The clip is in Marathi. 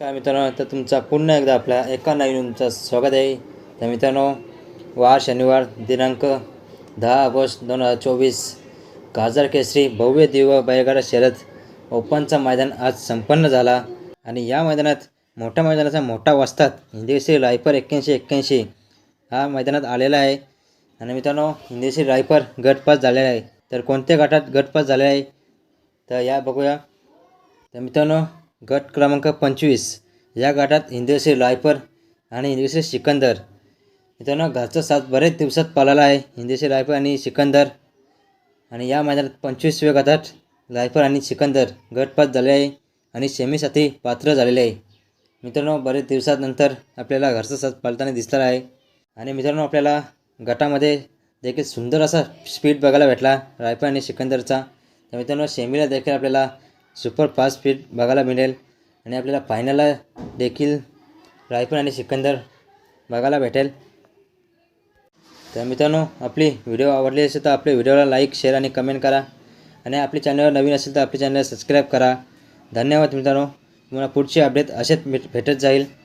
काय मित्रांनो तर तुमचा पुन्हा एकदा आपल्या एका नवीन तुमचं स्वागत आहे. तर मित्रांनो वार शनिवार दिनांक दहा ऑगस्ट दोन हजार चोवीस गाजर केसरी भव्य दिव्य बैलगाडा शर्यत ओपनचा मैदान आज संपन्न झाला आणि या मैदानात मोठ्या मैदानाचा मोठा वस्तात हिंदीश्री रायपर एक्क्याऐंशी एक्क्याऐंशी हा मैदानात आलेला आहे. आणि मित्रांनो हिंदीश्री रायपर गटपास झालेला आहे. तर कोणत्या गटात गटपास झालेला आहे? तर या बघूया. तर मित्रांनो गट क्रमांक पंचवीस. या गटात हिंदुश्री रायपर आणि हिंदीश्री सिकंदर. मित्रांनो घरचा साथ बरेच दिवसात पाळाला आहे. हिंदुश्री रायपर आणि सिकंदर. आणि या मैदानात पंचवीसव्या गटात रायपर आणि सिकंदर गटपात झाले आहे आणि सेमीसाठी पात्र झालेले आहे. मित्रांनो बरेच दिवसानंतर आपल्याला घरचा साथ पाळताना दिसणार आहे. आणि मित्रांनो आपल्याला गटामध्ये देखील सुंदर असा स्पीड बघायला भेटला रायपर आणि सिकंदरचा. तर मित्रांनो सेमीला देखील आपल्याला सुपर फास्ट स्पीड बघायला मिळेल. आणि आपल्याला फायनलला देखील रायफल आणि सिकंदर बघायला भेटेल. तर मित्रांनो आपली व्हिडिओ आवडली असेल तर आपल्या व्हिडिओला लाईक शेअर आणि कमेंट करा. आणि आपल्या चॅनलवर नवीन असेल तर आपल्या चॅनलला सबस्क्राईब करा. धन्यवाद मित्रांनो. तुम्हाला पुढची अपडेट असेच भेट भेटत जाईल.